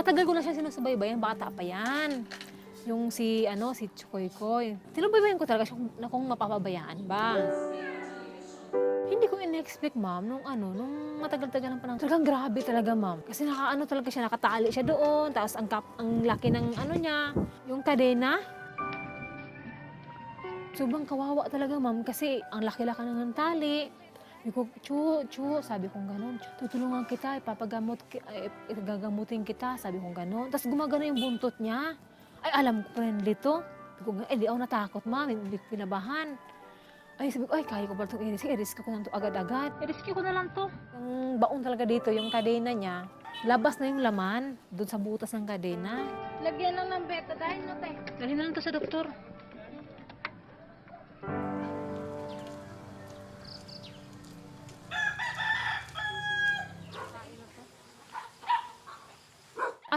Matagal ko na siya sinusubaybayan, bata pa yan. Yung si, ano, si Chukoy Koy. Sinubaybayan ko talaga siya na kung mapapabayaan ba. Hindi ko in-expect, ma'am, nung ano, nung matagal-tagal ng panahon. Talagang grabe talaga, ma'am. Kasi nakaano talaga siya, nakatali siya doon. Tapos ang, kap, ang laki ng ano niya, yung kadena. Sobrang kawawa talaga, ma'am. Kasi ang laki-laki ng tali. Sabi ko, Chu, Chu, sabi kong ganun. Tutulungan kita, ipapagamot, ay, gagamutin kita, sabi kong ganun. Tapos gumagano yung buntot niya. Ay, alam ko, friendly to. Sabi ko, eh, di ako natakot, ko pinabahan. Ay, sabi ko, ay, kaya ko pala itong i-risk. I-risk ko na to agad-agad. I-risk ko na lang to. Yung baong talaga dito, yung kadena niya, labas na yung laman doon sa butas ng kadena. Lagyan lang ng betadine, no, te? Dali na lang to sa doktor.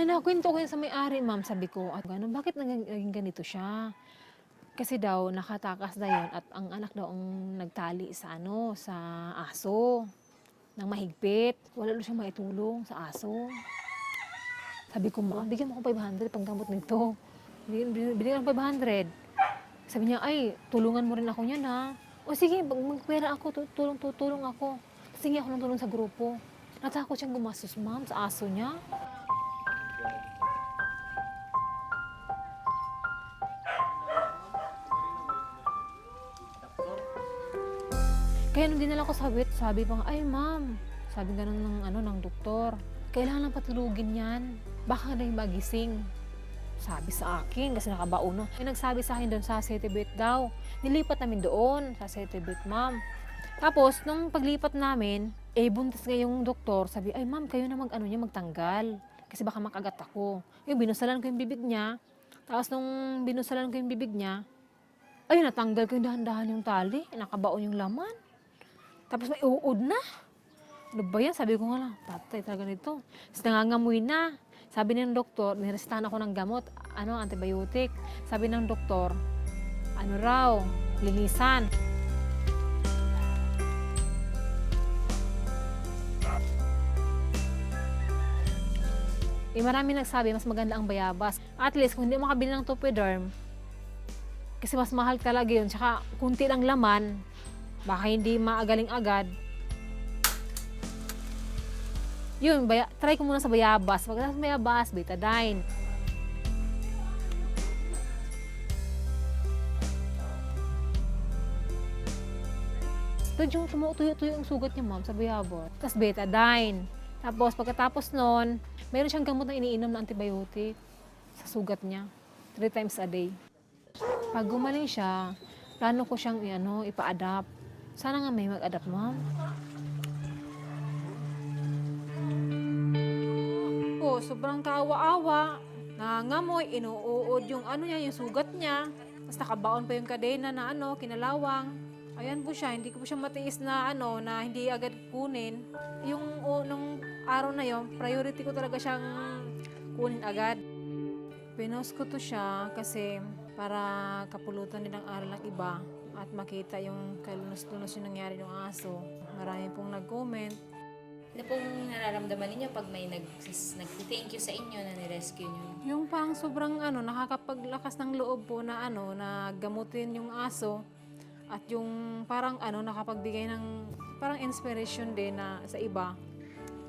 Ay, nakwento ko yun sa may-ari, ma'am. Sabi ko, at gano'n, bakit naging, ganito siya? Kasi daw, nakatakas na yun at ang anak daw ang nagtali sa ano, sa aso. Nang mahigpit. Wala daw siyang maitulong sa aso. Sabi ko, ma'am, bigyan mo ako 500 panggamot nito. Binigyan ako 500. Sabi niya, ay, tulungan mo rin ako niyan ha. O sige, magpera ako, tu- tulong, tutulong ako. Sige ako ng tulong sa grupo. Natakot siyang gumastos, ma'am, sa aso niya. Kaya nung dinala ko sa vet, sabi pa, nga, ay ma'am, sabi ganun ng, ano, ng doktor, kailangan lang patulugin yan. Baka na yung magising. Sabi sa akin, kasi nakabaon na. Nagsabi sa akin doon sa Setibet daw. Nilipat namin doon sa Setibet, ma'am. Tapos, nung paglipat namin, eh, buntis nga yung doktor. Sabi, ay ma'am, kayo na mag, ano niya, magtanggal. Kasi baka makagat ako. Yung binusalan ko yung bibig niya. Tapos nung binusalan ko yung bibig niya, ay, natanggal ko yung dahan-dahan yung tali. Nakabaon yung laman. Tapos may uod na. Ano ba yan? Sabi ko nga lang, patay talaga nito. Tapos nangangamoy na. Sabi ng doktor, nirestahan ako ng gamot, ano, antibiotic. Sabi ng doktor, ano raw, linisan. Eh, marami nagsabi, mas maganda ang bayabas. At least, kung hindi makabili ng Topiderm, kasi mas mahal talaga yun. Tsaka, kunti lang laman, baka hindi maagaling agad. Yun, baya, try ko muna sa bayabas. Pagkatapos bayabas, betadine. Doon yung tumutuyo-tuyo yung sugat niya, ma'am, sa bayabas. Tapos betadine. Tapos pagkatapos nun, meron siyang gamot na iniinom na antibiotic sa sugat niya. Three times a day. Pag gumaling siya, plano ko siyang ano, ipa-adapt. Sana nga may mag-adapt, ma'am. Po, sobrang kawa-awa. Nangangamoy, inuuod yung ano niya, yung sugat niya. Tapos nakabaon pa yung kadena na ano, kinalawang. Ayan po siya, hindi ko po siya matiis na ano, na hindi agad kunin. Yung o, nung araw na yon, priority ko talaga siyang kunin agad. Pinost ko to siya kasi para kapulutan din ang aral ng iba at makita yung kalunos-lunos yung nangyari ng aso. Marami pong nag-comment. Ano pong nararamdaman ninyo pag may nag, nag-thank you sa inyo na nirescue nyo? Yung pang sobrang ano, nakakapaglakas ng loob po na ano, na gamutin yung aso at yung parang ano, nakapagbigay ng parang inspiration din na sa iba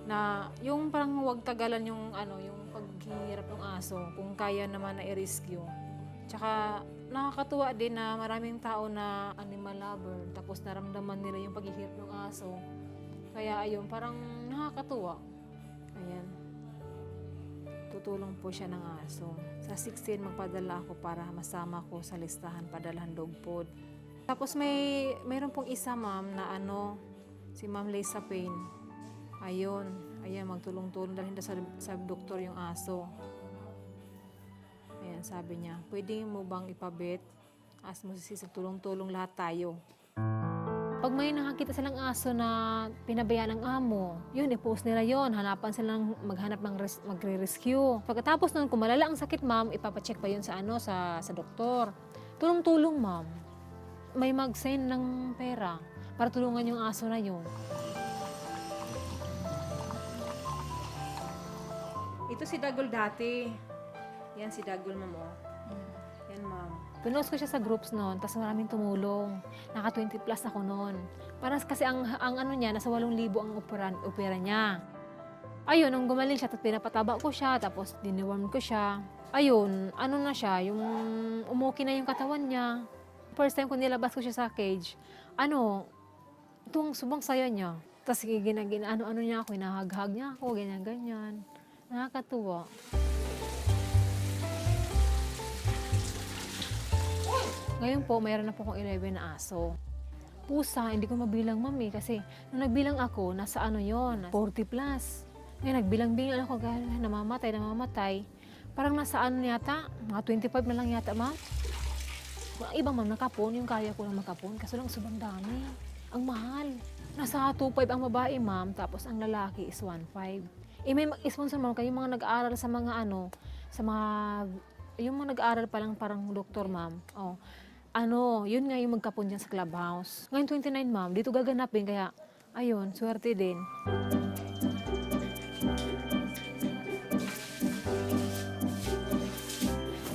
na yung parang huwag tagalan yung ano, yung paghihirap ng aso kung kaya naman na i-rescue. Tsaka nakakatuwa din na maraming tao na animal lover tapos naramdaman nila yung paghihirap ng aso. Kaya ayun, parang nakakatuwa. Ayan. Tutulong po siya ng aso. Sa 16, magpadala ako para masama ko sa listahan padalhan dog food. Tapos may mayroon pong isa ma'am na ano, si Ma'am Lisa Payne. Ayun, ayan, magtulong-tulong daw sa, sa doktor yung aso. Ayan, sabi niya, pwede mo bang ipabit? As mo si tulong-tulong lahat tayo. Pag may nakakita silang aso na pinabayaan ng amo, yun, i-post nila yon Hanapan silang maghanap ng res- magre-rescue. Pagkatapos nun, kung malala ang sakit, ma'am, ipapacheck pa yun sa, ano, sa, sa doktor. Tulong-tulong, ma'am. May mag-send ng pera para tulungan yung aso na yun. Ito si Dagol dati. Yan si Dagol, ma'am. Oh. Yan, ma'am. Pinost ko siya sa groups noon, tapos maraming tumulong. Naka 20 plus ako noon. Para kasi ang, ang ano niya, nasa 8,000 ang opera, opera niya. Ayun, nung gumaling siya, tapos pinapataba ko siya, tapos diniworm ko siya. Ayun, ano na siya, yung umuki na yung katawan niya. First time ko nilabas ko siya sa cage, ano, itong subang saya niya. Tapos ginagin, ano-ano niya ako, hinahaghag niya ako, ganyan-ganyan. Nakakatuwa. Ngayon po, mayroon na po akong 11 na aso. Pusa, hindi ko mabilang mami kasi nung nagbilang ako, nasa ano yon 40 plus. Ngayon, nagbilang-bilang ako, gano'n, namamatay, namamatay. Parang nasa ano yata, mga 25 na lang yata, ma'am. Iba ma'am, nakapon, yung kaya ko lang makapon, kaso lang sobrang dami. Ang mahal. Nasa 2.5 ang babae, ma'am, tapos ang lalaki is 1.5. Eh, may mag-sponsor ma'am, kayo mga nag-aaral sa mga ano, sa mga, yung mga nag-aaral pa lang parang doktor, ma'am. Oh, ano, yun nga yung magkapon dyan sa clubhouse. Ngayon 29, ma'am, dito gaganapin, kaya, ayun, swerte din.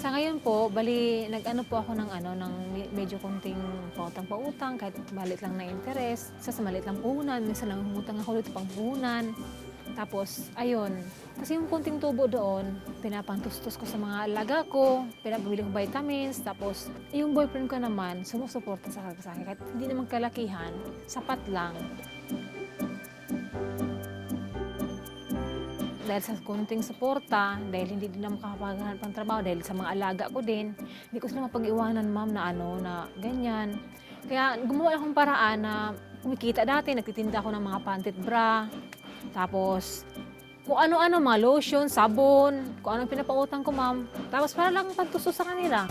Sa ngayon po, bali, nag-ano po ako ng ano, ng me- medyo konting pautang-pautang, kahit malit lang na interest. Sa sa malit lang puhunan, minsan lang humutang ako dito pang puhunan. Tapos, ayun. Kasi yung konting tubo doon, pinapantustos ko sa mga alaga ko, pinabili ko vitamins, tapos yung boyfriend ko naman, sumusuporta sa sa akin. Kahit hindi naman kalakihan, sapat lang. dahil sa konting suporta, dahil hindi din na makakapaghanap ng trabaho, dahil sa mga alaga ko din, hindi ko sila mapag-iwanan, ma'am, na ano, na ganyan. Kaya gumawa akong paraan na kumikita dati, nagtitinda ako ng mga pantit bra, tapos kung ano-ano, mga lotion, sabon, kung anong pinapautang ko, ma'am. Tapos para lang pantuso sa kanila.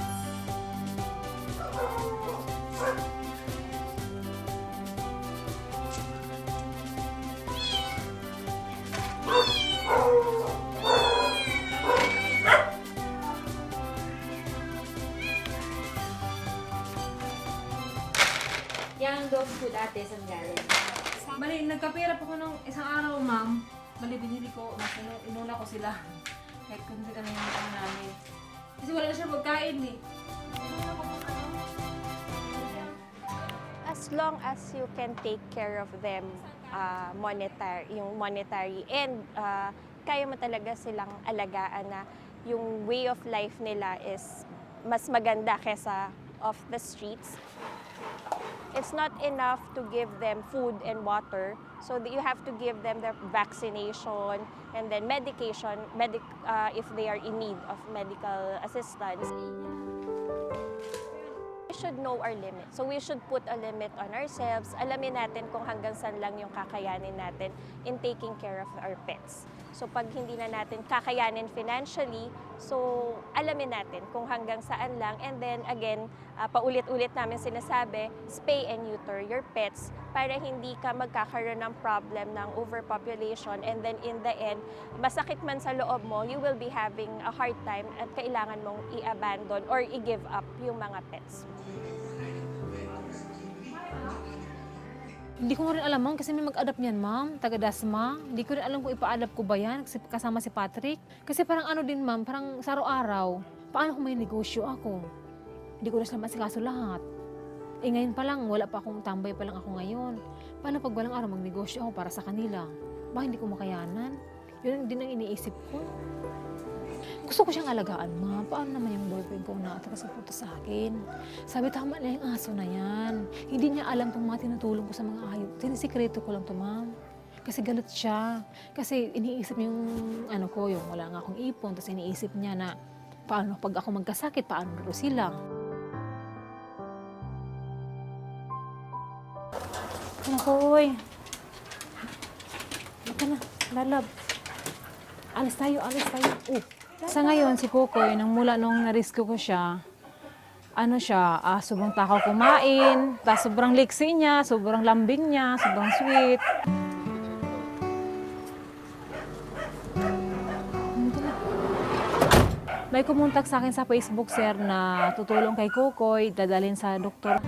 Yang dog food ate, saan galing? Bali, nagkapira po ko nung isang araw, ma'am. Bali, binili ko, mas inu- inuna ko sila. Kahit kundi kami yung ano namin. Kasi wala na siya pagkain eh. As long as you can take care of them uh, monetary, yung monetary and uh, kaya mo talaga silang alagaan na yung way of life nila is mas maganda kesa off the streets. It's not enough to give them food and water. So you have to give them their vaccination and then medication medic, uh, if they are in need of medical assistance. Should know our limit. So we should put a limit on ourselves. Alamin natin kung hanggang saan lang yung kakayanin natin in taking care of our pets. So pag hindi na natin kakayanin financially, so alamin natin kung hanggang saan lang. And then again, ah, paulit-ulit namin sinasabi, spay and neuter your pets para hindi ka magkakaroon ng problem ng overpopulation and then in the end, masakit man sa loob mo, you will be having a hard time at kailangan mong i-abandon or i-give up yung mga pets. Hindi ko rin alam, ma'am, kasi may mag-adapt niyan, ma'am. Taga Dasma. Hindi ko rin alam kung ipa-adapt ko ba yan kasi kasama si Patrick. Kasi parang ano din, ma'am, parang sa araw-araw, paano kung may negosyo ako? Hindi ko na sila masikaso lahat. Eh ngayon pa lang, wala pa akong tambay pa lang ako ngayon. Paano pag walang araw magnegosyo ako para sa kanila? Ba, hindi ko makayanan? Yun din ang iniisip ko. Gusto ko siyang alagaan, ma. Paano naman yung boyfriend ko na taga-suporta sa akin? Sabi, tama na yung aso na yan. Hindi niya alam itong mga tinutulong ko sa mga hayop. Sinisikreto ko lang to, ma'am. Kasi galit siya. Kasi iniisip niya yung ano ko, yung wala nga akong ipon. Tapos iniisip niya na paano pag ako magkasakit, paano rin sila. Nakoy. Ito na, lalab. Alis tayo, alis tayo. Oh. Sa ngayon, si Kokoy, nang mula nung na-rescue ko siya, ano siya, ah, sobrang takaw kumain, tapos sobrang liksi niya, sobrang lambing niya, sobrang sweet. May kumontak sa akin sa Facebook, sir, na tutulong kay Kokoy, dadalhin sa doktor.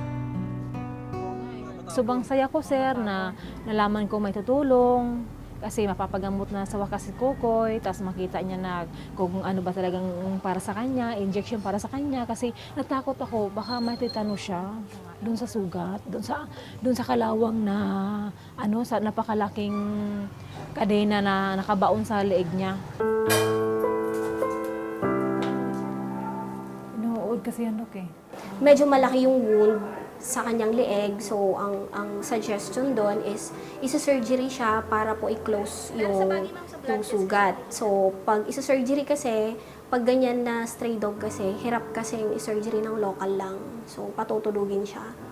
Sobrang saya ko, sir, na nalaman ko may tutulong. Kasi mapapagamot na sa wakas si Kokoy, tapos makita niya na kung ano ba talagang para sa kanya, injection para sa kanya. Kasi natakot ako, baka matitano siya doon sa sugat, doon sa doon sa kalawang na ano sa napakalaking kadena na nakabaon sa leeg niya. Inuud kasi yan, Dok, eh. medyo malaki yung wound sa kanyang leeg. So, ang ang suggestion doon is isa-surgery siya para po i-close yung, yung sugat. So, pag isa-surgery kasi, pag ganyan na stray dog kasi, hirap kasi yung i-surgery ng local lang. So, patutulugin siya.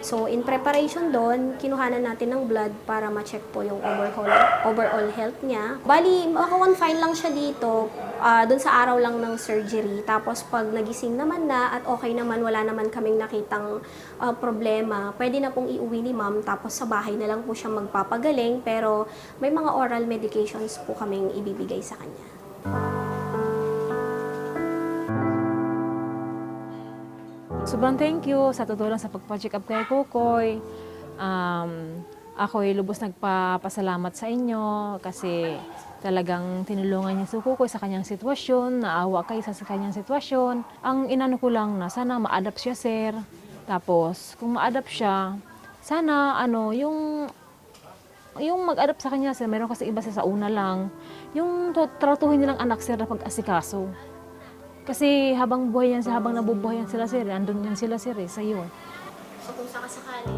So, in preparation doon, kinuhanan natin ng blood para ma-check po yung overall, overall health niya. Bali, makawan fine lang siya dito ah, doon sa araw lang ng surgery. Tapos, pag nagising naman na at okay naman, wala naman kaming nakitang ah, problema, pwede na pong iuwi ni ma'am. Tapos, sa bahay na lang po siya magpapagaling. Pero, may mga oral medications po kaming ibibigay sa kanya. Sobrang thank you sa tutulong sa pagpa-check up kay Kukoy. Um, ako'y lubos nagpapasalamat sa inyo kasi talagang tinulungan niya si Kukoy sa kanyang sitwasyon, naawa kayo sa kanyang sitwasyon. Ang inano ko lang na sana ma-adapt siya, sir. Tapos, kung ma-adapt siya, sana ano, yung yung mag-adapt sa kanya, sir, meron kasi iba sa sa una lang, yung tratuhin nilang anak, sir, na pag-asikaso. Kasi habang buhay yan, habang nabubuhay yan sila sir, andun yan sila sir eh, sa'yo. So, kung sakasakali,